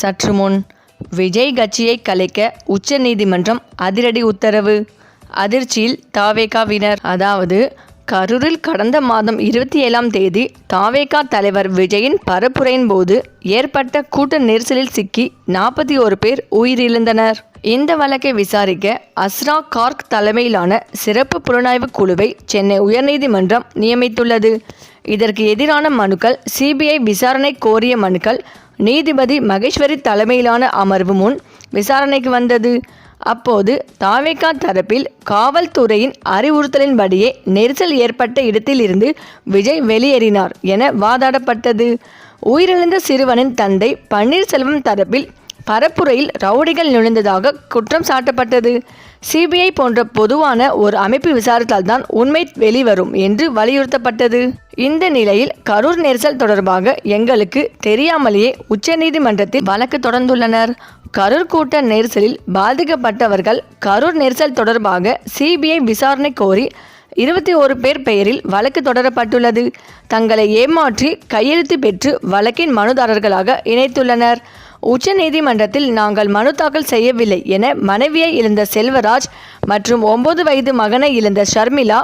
சற்று முன் விஜய் கட்சியை கலைக்க உச்சநீதிமன்றம் அதிரடி உத்தரவு. அதிர்ச்சியில் தாவேகாவினர். அதாவது கரூரில் கடந்த மாதம் இருபத்தி ஏழாம் தேதி தாவேகா தலைவர் விஜயின் பரப்புரையின் போது ஏற்பட்ட கூட்ட நெரிசலில் சிக்கி நாற்பத்தி ஒரு பேர் உயிரிழந்தனர். இந்த வழக்கை விசாரிக்க அஸ்ரா கார்க் தலைமையிலான சிறப்பு புலனாய்வு குழுவை சென்னை உயர்நீதிமன்றம் நியமித்துள்ளது. இதற்கு எதிரான மனுக்கள் சிபிஐ விசாரணை கோரிய மனுக்கள் நீதிபதி மகேஸ்வரி தலைமையிலான அமர்வு முன் விசாரணைக்கு வந்தது. அப்போது தாவேகா தரப்பில் காவல்துறையின் அறிவுறுத்தலின்படியே நெரிசல் ஏற்பட்ட இடத்திலிருந்து விஜய் வெளியேறினார் என வாதாடப்பட்டது. உயிரிழந்த சிறுவனின் தந்தை பன்னீர்செல்வம் தரப்பில் பரப்புரையில் ரவுடிகள் நுழைந்ததாக குற்றம் சாட்டப்பட்டது. சிபிஐ போன்ற பொதுவான ஒரு அமைப்பு விசாரித்தால்தான் உண்மை வெளிவரும் என்று வலியுறுத்தப்பட்டது. இந்த நிலையில் கரூர் நெரிசல் தொடர்பாக எங்களுக்கு தெரியாமலேயே உச்சநீதிமன்றத்தில் வழக்கு தொடர்ந்துள்ளனர். கரூர் கூட்ட நெரிசலில் பாதிக்கப்பட்டவர்கள் கரூர் நெரிசல் தொடர்பாக சிபிஐ விசாரணை கோரி இருபத்தி ஒரு பேர் பெயரில் வழக்கு தொடரப்பட்டுள்ளது. தங்களை ஏமாற்றி கையெழுத்து பெற்று வழக்கின் மனுதாரர்களாக இணைத்துள்ளனர். உச்சநீதிமன்றத்தில் நாங்கள் மனு தாக்கல் செய்யவில்லை என மனைவியை இழந்த செல்வராஜ் மற்றும் ஒன்பது வயது மகனை இழந்த ஷர்மிளா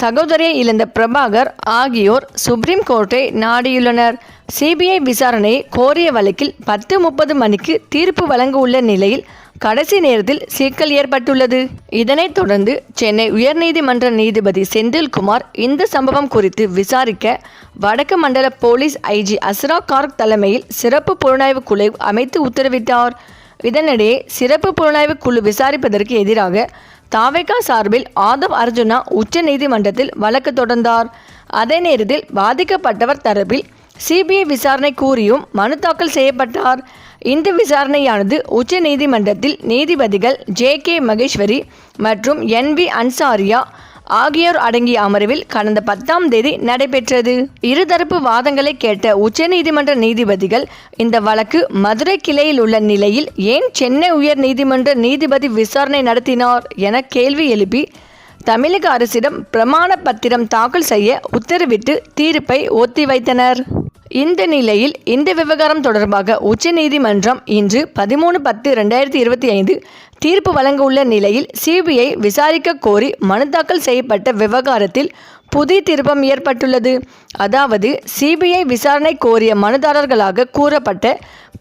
சகோதரியை இழந்த பிரபாகர் ஆகியோர் சுப்ரீம் கோர்ட்டை நாடியுள்ளனர். சிபிஐ விசாரணையை கோரிய வழக்கில் பத்து முப்பது மணிக்கு தீர்ப்பு வழங்க உள்ள நிலையில் கடைசி நேரத்தில் சிக்கல் ஏற்பட்டுள்ளது. இதனைத் தொடர்ந்து சென்னை உயர்நீதிமன்ற நீதிபதி செந்தில்குமார் இந்த சம்பவம் குறித்து விசாரிக்க வடக்கு மண்டல போலீஸ் ஐஜி அஸ்ரா கார்க் தலைமையில் சிறப்பு புலனாய்வு குழு அமைத்து உத்தரவிட்டார். இதனிடையே சிறப்பு புலனாய்வு குழு விசாரிப்பதற்கு எதிராக தாவேகா சார்பில் ஆதவ் அர்ஜுனா உச்ச நீதிமன்றத்தில் வழக்கு தொடர்ந்தார். அதே நேரத்தில் பாதிக்கப்பட்டவர் தரப்பில் சிபிஐ விசாரணை கூறியும் மனு தாக்கல் செய்யப்பட்டார். இந்த விசாரணையானது உச்ச நீதிமன்றத்தில் நீதிபதிகள் ஜே கே மகேஸ்வரி மற்றும் என் வி அன்சாரியா ஆகியோர் அடங்கிய அமர்வில் கடந்த பத்தாம் தேதி நடைபெற்றது. இருதரப்பு வாதங்களை கேட்ட உச்சநீதிமன்ற நீதிபதிகள் இந்த வழக்கு மதுரை கிளையில் உள்ள நிலையில் ஏன் சென்னை உயர் நீதிமன்ற நீதிபதி விசாரணை நடத்தினார் என கேள்வி எழுப்பி தமிழக அரசிடம் பிரமாண பத்திரம் தாக்கல் செய்ய உத்தரவிட்டு தீர்ப்பை ஒத்திவைத்தனர். இந்த நிலையில் இந்த விவகாரம் தொடர்பாக உச்சநீதிமன்றம் இன்று பதிமூணு பத்து ரெண்டாயிரத்தி இருபத்தி ஐந்து தீர்ப்பு வழங்க உள்ள நிலையில் சிபிஐ விசாரிக்க கோரி மனு தாக்கல் செய்யப்பட்ட விவகாரத்தில் புதிய திருப்பம் ஏற்பட்டுள்ளது. அதாவது சிபிஐ விசாரணை கோரிய மனுதாரர்களாக கூறப்பட்ட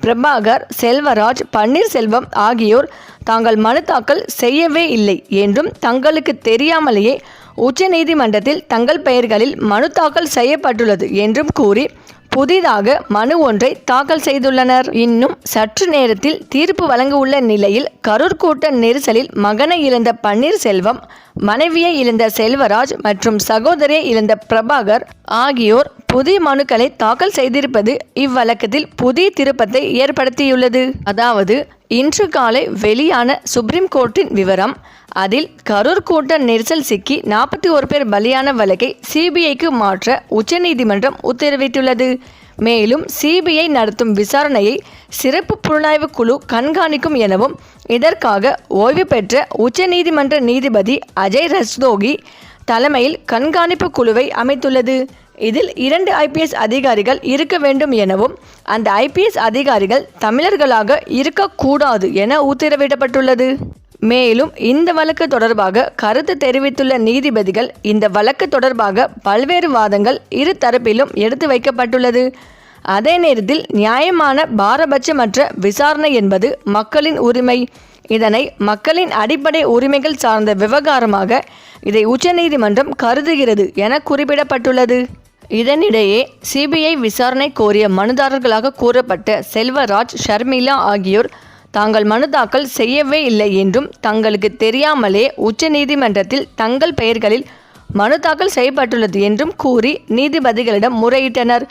பிரபாகர் செல்வராஜ் பன்னீர்செல்வம் ஆகியோர் தாங்கள் மனு தாக்கல் செய்யவே இல்லை என்றும் தங்களுக்கு தெரியாமலேயே உச்சநீதிமன்றத்தில் தங்கள் பெயர்களில் மனு தாக்கல் செய்யப்பட்டுள்ளது என்றும் கூறி புதிதாக மனு ஒன்றை தாக்கல் செய்துள்ளனர். இன்னும் சற்று நேரத்தில் தீர்ப்பு வழங்க உள்ள நிலையில் கரூர் கூட்ட நெரிசலில் மகனை இழந்த பன்னீர்செல்வம் மனைவியை இழந்த செல்வராஜ் மற்றும் சகோதரியை இழந்த பிரபாகர் ஆகியோர் புதிய மனுக்களை தாக்கல் செய்திருப்பது இவ்வழக்கத்தில் புதிய திருப்பத்தை ஏற்படுத்தியுள்ளது. அதாவது இன்று காலை வெளியான சுப்ரீம் கோர்ட்டின் விவரம் அதில் கரூர் கூட்ட நெரிசல் சிக்கி நாற்பத்தி ஒரு பேர் பலியான வழக்கை சிபிஐக்கு மாற்ற உச்சநீதிமன்றம் உத்தரவிட்டுள்ளது. மேலும் சிபிஐ நடத்தும் விசாரணையை சிறப்பு புலனாய்வு குழு கண்காணிக்கும் எனவும் இதற்காக ஓய்வு பெற்ற உச்சநீதிமன்ற நீதிபதி அஜய் ரஸ்தோகி தலைமையில் கண்காணிப்பு குழுவை அமைத்துள்ளது. இதில் இரண்டு ஐபிஎஸ் அதிகாரிகள் இருக்க வேண்டும் எனவும் அந்த ஐபிஎஸ் அதிகாரிகள் தமிழர்களாக இருக்கக்கூடாது என உத்தரவிடப்பட்டுள்ளது. மேலும் இந்த வழக்கு தொடர்பாக கருத்து தெரிவித்துள்ள நீதிபதிகள் இந்த வழக்கு தொடர்பாக பல்வேறு வாதங்கள் இரு தரப்பிலும் எடுத்து வைக்கப்பட்டுள்ளது. அதே நேரத்தில் நியாயமான பாரபட்சமற்ற விசாரணை என்பது மக்களின் உரிமை. இதனை மக்களின் அடிப்படை உரிமைகள் சார்ந்த விவகாரமாக இதை உச்சநீதிமன்றம் கருதுகிறது என குறிப்பிடப்பட்டுள்ளது. இதனிடையே சிபிஐ விசாரணை கோரிய மனுதாரர்களாக கூறப்பட்ட செல்வராஜ் ஷர்மிளா ஆகியோர் தாங்கள் மனு தாக்கல் செய்யவே இல்லை என்றும் தங்களுக்கு தெரியாமலே உச்சநீதிமன்றத்தில் தங்கள் பெயர்களில் மனு தாக்கல் செய்யப்பட்டுள்ளது என்றும் கூறி நீதிபதிகளிடம் முறையிட்டனர்.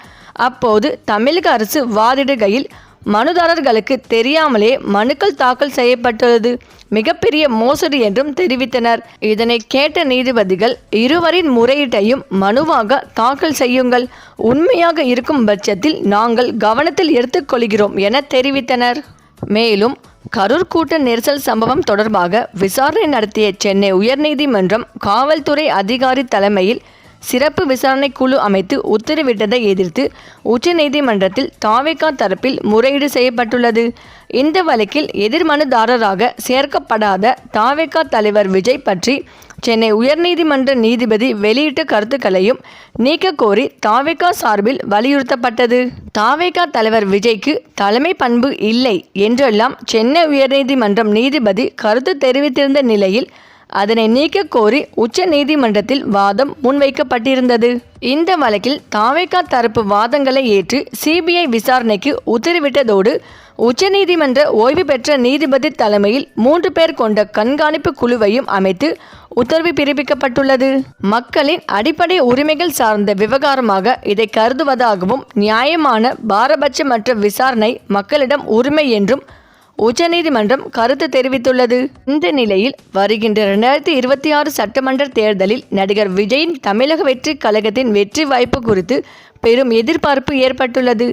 அப்போது தமிழக அரசு வாதிடுகையில் மனுதாரர்களுக்கு தெரியாமலே மனுக்கள் தாக்கல் செய்யப்பட்டுள்ளது. மிகப்பெரிய மோசடி என்றும் தெரிவித்தனர். இதனை கேட்ட நீதிபதிகள் இருவரின் முறையீட்டையும் மனுவாக தாக்கல் செய்யுங்கள். உண்மையாக இருக்கும் பட்சத்தில் நாங்கள் கவனத்தில் எடுத்துக்கொள்கிறோம் என தெரிவித்தனர். மேலும் கரூர் கூட்ட நெரிசல் சம்பவம் தொடர்பாக விசாரணை நடத்திய சென்னை உயர்நீதிமன்றம் காவல்துறை அதிகாரி தலைமையில் சிறப்பு விசாரணை குழு அமைத்து உத்தரவிட்டதை எதிர்த்து உச்சநீதிமன்றத்தில் தாவேகா தரப்பில் முறையீடு செய்யப்பட்டுள்ளது. இந்த வழக்கில் எதிர்மனுதாரராக சேர்க்கப்படாத தாவேகா தலைவர் விஜய் பற்றி சென்னை உயர்நீதிமன்ற நீதிபதி வெளியிட்ட கருத்துக்களையும் நீக்க கோரி தாவேகா சார்பில் வலியுறுத்தப்பட்டது. தாவேகா தலைவர் விஜய்க்கு தலைமை பண்பு இல்லை என்றெல்லாம் சென்னை உயர்நீதிமன்றம் நீதிபதி கருத்து தெரிவித்திருந்த நிலையில் அதனை நீக்க கோரி உச்ச நீதிமன்றத்தில் வாதம் முன்வைக்கப்பட்டிருந்தது. இந்த வழக்கில் தாவேகா தரப்பு வாதங்களை ஏற்று சிபிஐ விசாரணைக்கு உத்தரவிட்டதோடு உச்சநீதிமன்ற ஓய்வு பெற்ற நீதிபதி தலைமையில் மூன்று பேர் கொண்ட கண்காணிப்பு குழுவையும் அமைத்து உத்தரவு பிறப்பிக்கப்பட்டுள்ளது. மக்களின் அடிப்படை உரிமைகள் சார்ந்த விவகாரமாக இதை கருதுவதாகவும் நியாயமான பாரபட்சமற்ற விசாரணை மக்களிடம் உரிமை என்றும் உச்சநீதிமன்றம் கருத்து தெரிவித்துள்ளது. இந்த நிலையில் வருகின்ற இரண்டாயிரத்தி இருபத்தி ஆறு சட்டமன்ற தேர்தலில் நடிகர் விஜயின் தமிழக வெற்றி கழகத்தின் வெற்றி வாய்ப்பு குறித்து பெரும் எதிர்பார்ப்பு ஏற்பட்டுள்ளது.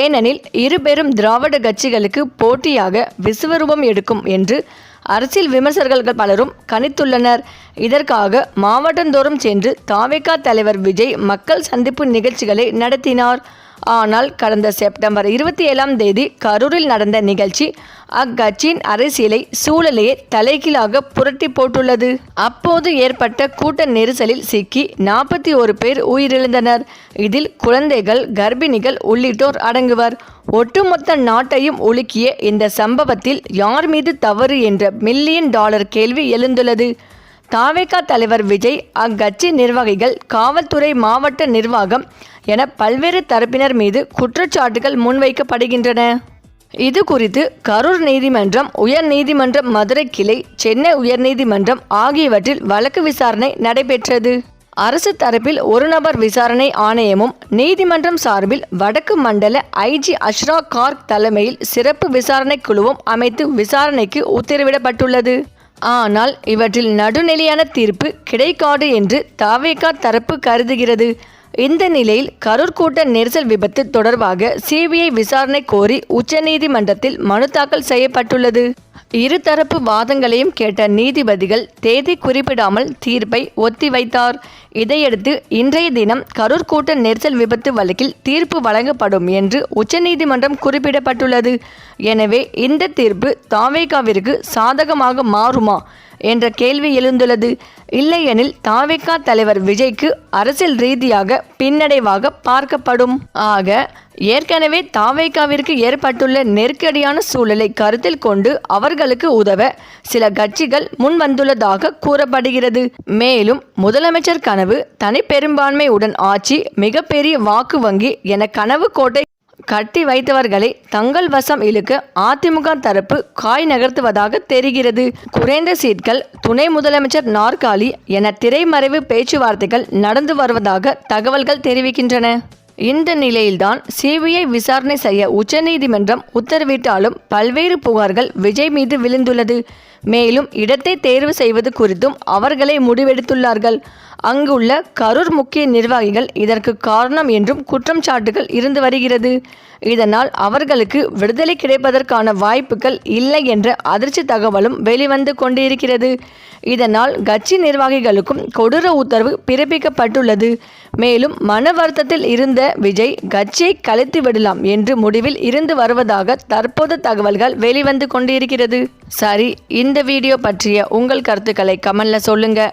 ஏனெனில் இரு பெரும் திராவிட கட்சிகளுக்கு போட்டியாக விசுவரூபம் எடுக்கும் என்று அரசியல் விமர்சகர்கள் பலரும் கணித்துள்ளனர். இதற்காக மாவட்டந்தோறும் சென்று தாவேகா தலைவர் விஜய் மக்கள் சந்திப்பு நிகழ்ச்சிகளை நடத்தினார். ஆனால் கடந்த செப்டம்பர் இருபத்தி ஏழாம் தேதி கரூரில் நடந்த நிகழ்ச்சி அக்கட்சியின் அரசியலை சூழலையே தலைகீழாக புரட்டி போட்டுள்ளது. அப்போது ஏற்பட்ட கூட்ட நெரிசலில் சிக்கி நாற்பத்தி ஒரு பேர் உயிரிழந்தனர். இதில் குழந்தைகள் கர்ப்பிணிகள் உள்ளிட்டோர் அடங்குவர். ஒட்டுமொத்த நாட்டையும் உலுக்கிய இந்த சம்பவத்தில் யார் மீது தவறு என்ற மில்லியன் டாலர் கேள்வி எழுந்துள்ளது. தாவேகா தலைவர் விஜய் அக்கட்சி நிர்வாகிகள் காவல்துறை மாவட்ட நிர்வாகம் என பல்வேறு தரப்பினர் மீது குற்றச்சாட்டுகள் முன்வைக்கப்படுகின்றன. இது குறித்து கரூர் நீதிமன்றம் உயர் நீதிமன்றம் மதுரை கிளை சென்னை உயர்நீதிமன்றம் ஆகியவற்றில் வழக்கு விசாரணை நடைபெற்றது. அரசு தரப்பில் ஒரு நபர் விசாரணை ஆணையமும் நீதிமன்றம் சார்பில் வடக்கு மண்டல ஐஜி அஷ்ரா கார்க் தலைமையில் சிறப்பு விசாரணை குழுவும் அமைத்து விசாரணைக்கு உத்தரவிடப்பட்டுள்ளது. ஆனால் இவற்றில் நடுநிலையான தீர்ப்பு கிடைக்காது என்று தாவேகா தரப்பு கருதுகிறது. இந்த நிலையில் கரூர் கூட்ட நெரிசல் விபத்து தொடர்பாக சிபிஐ விசாரணை கோரி உச்சநீதிமன்றத்தில் மனு தாக்கல் செய்யப்பட்டுள்ளது. இருதரப்பு வாதங்களையும் கேட்ட நீதிபதிகள் தேதி குறிப்பிடாமல் தீர்ப்பை ஒத்திவைத்தார். இதையடுத்து இன்றைய தினம் கரூர் கூட்ட நெரிசல் விபத்து வழக்கில் தீர்ப்பு வழங்கப்படும் என்று உச்சநீதிமன்றம் குறிப்பிடப்பட்டுள்ளது. எனவே இந்த தீர்ப்பு தாவேகாவிற்கு சாதகமாக மாறுமா? என்ற கேள்வி எழுந்துள்ளது. இல்லையெனில் தாவேகா தலைவர் விஜய்க்கு அரசியல் ரீதியாக பின்னடைவாக பார்க்கப்படும். ஆக ஏற்கனவே தாவேக்காவிற்கு ஏற்பட்டுள்ள நெருக்கடியான சூழலை கருத்தில் கொண்டு அவர்களுக்கு உதவ சில கட்சிகள் முன் வந்துள்ளதாக கூறப்படுகிறது. மேலும் முதலமைச்சர் கனவு தனி பெரும்பான்மையுடன் ஆட்சி மிகப்பெரிய வாக்கு வங்கி என கனவு கோட்டை கட்டி வைத்தவர்களை தங்கள் வசம் இழுக்க அதிமுக தரப்பு காய் நகர்த்துவதாக தெரிகிறது. குறைந்த சீட்கள் துணை முதலமைச்சர் நாற்காலி என திரைமறைவு பேச்சுவார்த்தைகள் நடந்து வருவதாக தகவல்கள் தெரிவிக்கின்றன. இந்த நிலையில்தான் சிபிஐ விசாரணை செய்ய உச்சநீதிமன்றம் உத்தரவிட்டாலும் பல்வேறு புகார்கள் விஜய் மீது விழுந்துள்ளது. மேலும் இடத்தை தேர்வு செய்வது குறித்தும் அவர்களே முடிவெடுத்துள்ளார்கள். அங்குள்ள கரூர் முக்கிய நிர்வாகிகள் இதற்கு காரணம் என்றும் குற்றம் சாட்டுகள் இருந்து வருகிறது. இதனால் அவர்களுக்கு விடுதலை கிடைப்பதற்கான வாய்ப்புகள் இல்லை என்ற அதிர்ச்சி தகவலும் வெளிவந்து கொண்டிருக்கிறது. இதனால் கட்சி நிர்வாகிகளுக்கும் கொடூர உத்தரவு பிறப்பிக்கப்பட்டுள்ளது. மேலும் மன வருத்தத்தில் இருந்த விஜய் கட்சியை கலைத்து விடலாம் என்று முடிவில் இருந்து வருவதாக தற்போது தகவல்கள் வெளிவந்து கொண்டிருக்கிறது. சரி இந்த வீடியோ பற்றிய உங்கள் கருத்துக்களை கமெண்ட்ல சொல்லுங்கள்